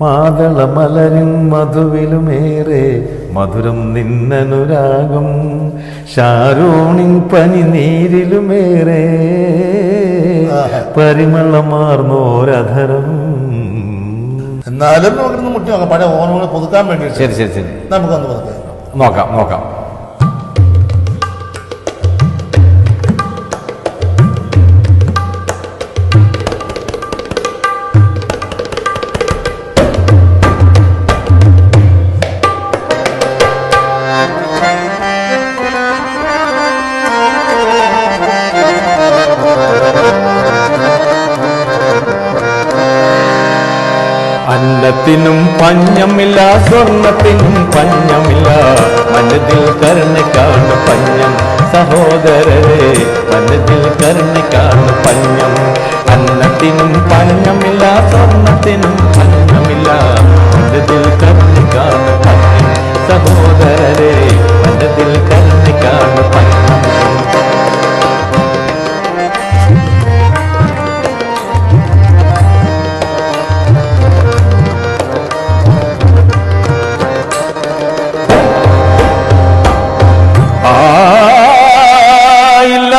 മാതള മലരിൻ മധുവിലുമേറെ മധുരം നിന്നനുരാഗം ഷാരൂണിൻ പനി നീരിലുമേറെ പരിമളമാർന്നോരധരം. എന്നാലും നമുക്കിന്ന് മുട്ടി നോക്കാം. പഴയ ഓർമ്മകൾ പുതുക്കാൻ വേണ്ടി ശരി ശരി ശരി. നമുക്കൊന്ന് പുതുക്കാം നോക്കാം നോക്കാം. അന്നത്തിനും പഞ്ഞമില്ല സ്വർണത്തിനും പഞ്ഞമില്ല. മനതിൽ കരുണയ്ക്കാണ് പഞ്ഞം. സഹോദരരെ മനതിൽ കരുണയ്ക്കാണ് പഞ്ഞം. അന്നത്തിനും പഞ്ഞമില്ല സ്വർണത്തിനും പഞ്ഞമില്ല. മനതിൽ കരുണയ്ക്കാണ് പഞ്ഞം. സഹോദരരെ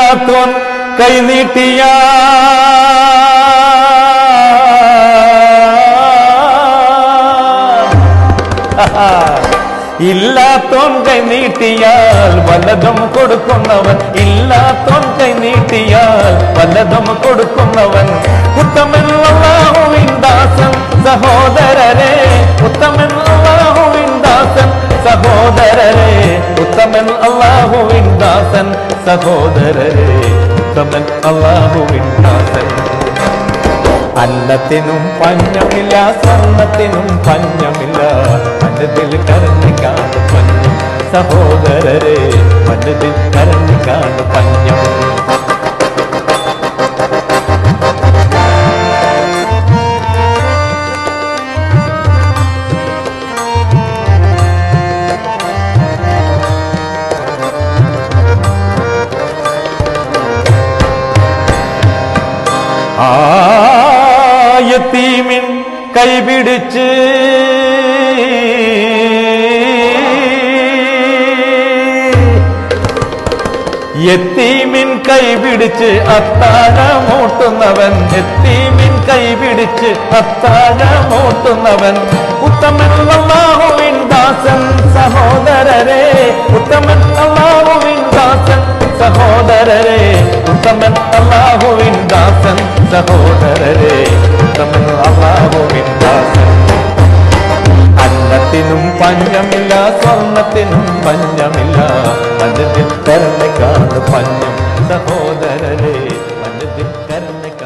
ആയില്ലാത്തോൻ കൈനീട്ടിയ ഇല്ലാത്തോൻ കൈനീട്ടിയാൽ വല്ലതും കൊടുക്കുന്നവൻ. ഇല്ലാത്തോൻ കൈനീട്ടിയാൽ വല്ലതും കൊടുക്കുന്നവൻ. ഉത്തമൻ ദാസൻ സഹോദരരെ. ഉത്തമൻ ദാസൻ സഹോദരരെ. ഉത്തമൻ സഹോദരരെ അല്ലാഹുവിൻ ദാസൻ അന്നത്തിനും പഞ്ഞമില്ല സ്വർണത്തിനും പഞ്ഞമില്ല. മനതിൽ കരഞ്ഞിക്കാണ് പഞ്ഞം സഹോദരരെ മനതിൽ കരഞ്ഞു പഞ്ഞം ആയത്തീമിൻ കൈപിടിച്ച് എത്തീമിൻ കൈപിടിച്ച് അത്താഴമൂട്ടുന്നവൻ എത്തീമിൻ കൈപിടിച്ച് അത്താഴമൂട്ടുന്നവൻ. ഉത്തമൻ അല്ലാഹുവിൻ ദാസൻ സഹോദരരെ ഉത്തമൻ അല്ലാഹുവിൻ സഹോദരരെ അന്നത്തിനും പഞ്ഞമില്ല സ്വർണത്തിനും പഞ്ഞമില്ല. മനതിൽ കരുണ കാണു പഞ്ഞം. സഹോദരരെ മനതിൽ കരുണ കാണു